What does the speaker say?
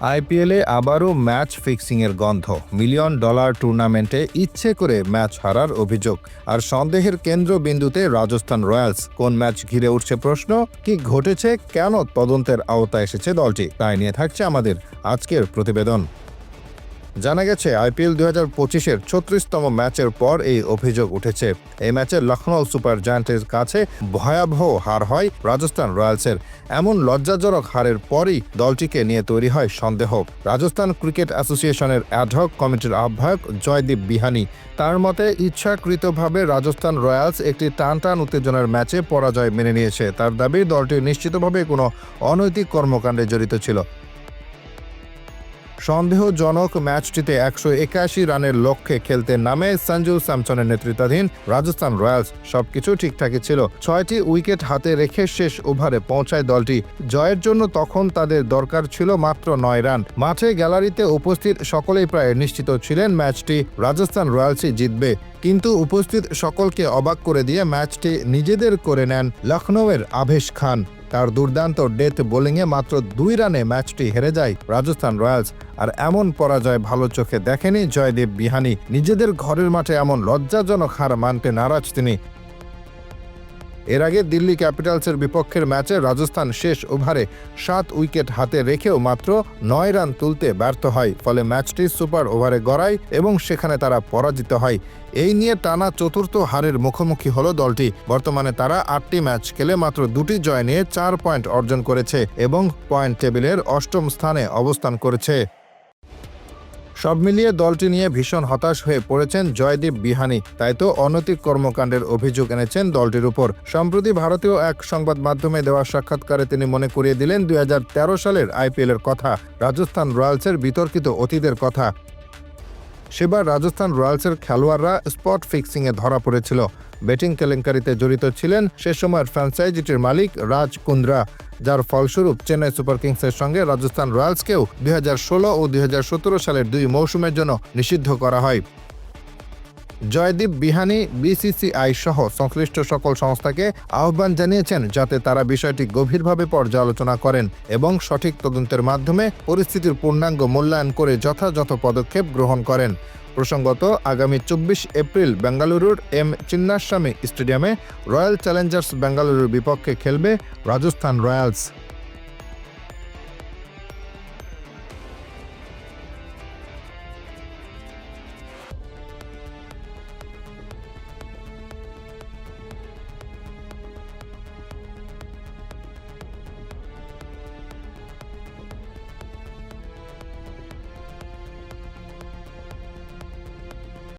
আইপিএলে আবারও ম্যাচ ফিক্সিংয়ের গন্ধ। মিলিয়ন ডলার টুর্নামেন্টে ইচ্ছে করে ম্যাচ হারার অভিযোগ। আর সন্দেহের কেন্দ্রবিন্দুতে রাজস্থান রয়্যালস। কোন ম্যাচ ঘিরে উঠছে প্রশ্ন? কি ঘটেছে? কেন তদন্তের আওতায় এসেছে দলটি? তাই নিয়ে থাকছে আমাদের আজকের প্রতিবেদন। জানা গেছে, আইপিএল দুই হাজার পঁচিশের ছত্রিশতম ম্যাচের পর এই অভিযোগ উঠেছে। এই ম্যাচে লখনৌ সুপার জায়ান্টের কাছে ভয়াবহ হার হয় রাজস্থান রয়্যালসের। এমন লজ্জাজনক হারের পরই দলটিকে নিয়ে তৈরি হয় সন্দেহ। রাজস্থান ক্রিকেট অ্যাসোসিয়েশনের অ্যাডহক কমিটির আহ্বায়ক জয়দীপ বিহানি। তার মতে, ইচ্ছাকৃতভাবে রাজস্থান রয়্যালস একটি টান টান উত্তেজনার ম্যাচে পরাজয় মেনে নিয়েছে। তার দাবি, দলটি নিশ্চিতভাবে কোনো অনৈতিক কর্মকাণ্ডে জড়িত ছিল। সন্দেহজনক ম্যাচটিতে একশো একাশি রানের লক্ষ্যে খেলতে নামে সঞ্জু স্যামসনের নেতৃত্বাধীন রাজস্থান রয়্যালস। সবকিছু ঠিকঠাকই ছিল। ছয়টি উইকেট হাতে রেখে শেষ ওভারে পৌঁছায় দলটি। জয়ের জন্য তখন তাদের দরকার ছিল মাত্র নয় রান। মাঠে গ্যালারিতে উপস্থিত সকলেই প্রায় নিশ্চিত ছিলেন ম্যাচটি রাজস্থান রয়্যালসই জিতবে। কিন্তু উপস্থিত সকলকে অবাক করে দিয়ে ম্যাচটি নিজেদের করে নেন লখনৌয়ের আভেশ খান। তার দুর্দান্ত ডেথ বোলিংয়ে মাত্র দুই রানে ম্যাচটি হেরে যায় রাজস্থান রয়্যালস। আর এমন পরাজয় ভালো চোখে দেখেনি জয়দেব বিহানি। নিজেদের ঘরের মাঠে এমন লজ্জাজনক হার মানতে নারাজ তিনি। এর আগে দিল্লি ক্যাপিটালসের বিপক্ষের ম্যাচে রাজস্থান শেষ ওভারে সাত উইকেট হাতে রেখেও মাত্র নয় রান তুলতে ব্যর্থ হয়। ফলে ম্যাচটি সুপার ওভারে গড়ায় এবং সেখানে তারা পরাজিত হয়। এই নিয়ে টানা চতুর্থ হারের মুখোমুখি হলো দলটি। বর্তমানে তারা আটটি ম্যাচ খেলে মাত্র দুটি জয় নিয়ে চার পয়েন্ট অর্জন করেছে এবং পয়েন্ট টেবিলের অষ্টম স্থানে অবস্থান করেছে। সব মিলিয়ে দলটি নিয়ে ভীষণ হতাশ হয়ে পড়েছেন জয়দীপ বিহানি। তাই তো অনৈতিক কর্মকাণ্ডের অভিযোগ এনেছেন দলটির উপর। সম্প্রতি ভারতীয় এক সংবাদ মাধ্যমে দেওয়া সাক্ষাৎকারে তিনি মনে করিয়ে দিলেন দুই হাজার তেরো সালের আইপিএলের কথা, রাজস্থান রয়্যালসের বিতর্কিত অতীতের কথা। সেবার রাজস্থান রয়্যালসের খেলোয়াড়রা স্পট ফিক্সিংয়ে ধরা পড়েছিল। ব্যাটিং কেলেঙ্কারিতে জড়িত ছিলেন সে সময়ের ফ্র্যাঞ্চাইজিটির মালিক রাজ কুন্দ্রা। যার ফলস্বরূপ চেন্নাই সুপার কিংসের সঙ্গে রাজস্থান রয়্যালসকেও দুই হাজার ষোলো ও দুই হাজার সতেরো সালের দুই মৌসুমের জন্য নিষিদ্ধ করা হয়। জয়দীপ বিহানি বিসিসিআই সহ সংশ্লিষ্ট সকল সংস্থাকে আহ্বান জানিয়েছেন যাতে তারা বিষয়টি গভীরভাবে পর্যালোচনা করেন এবং সঠিক তদন্তের মাধ্যমে পরিস্থিতির পূর্ণাঙ্গ মূল্যায়ন করে যথাযথ পদক্ষেপ গ্রহণ করেন। প্রসঙ্গত, আগামী চব্বিশ এপ্রিল বেঙ্গালুরুর এম চিন্নাস্বামী স্টেডিয়ামে রয়্যাল চ্যালেঞ্জার্স বেঙ্গালুরুর বিপক্ষে খেলবে রাজস্থান রয়্যালস।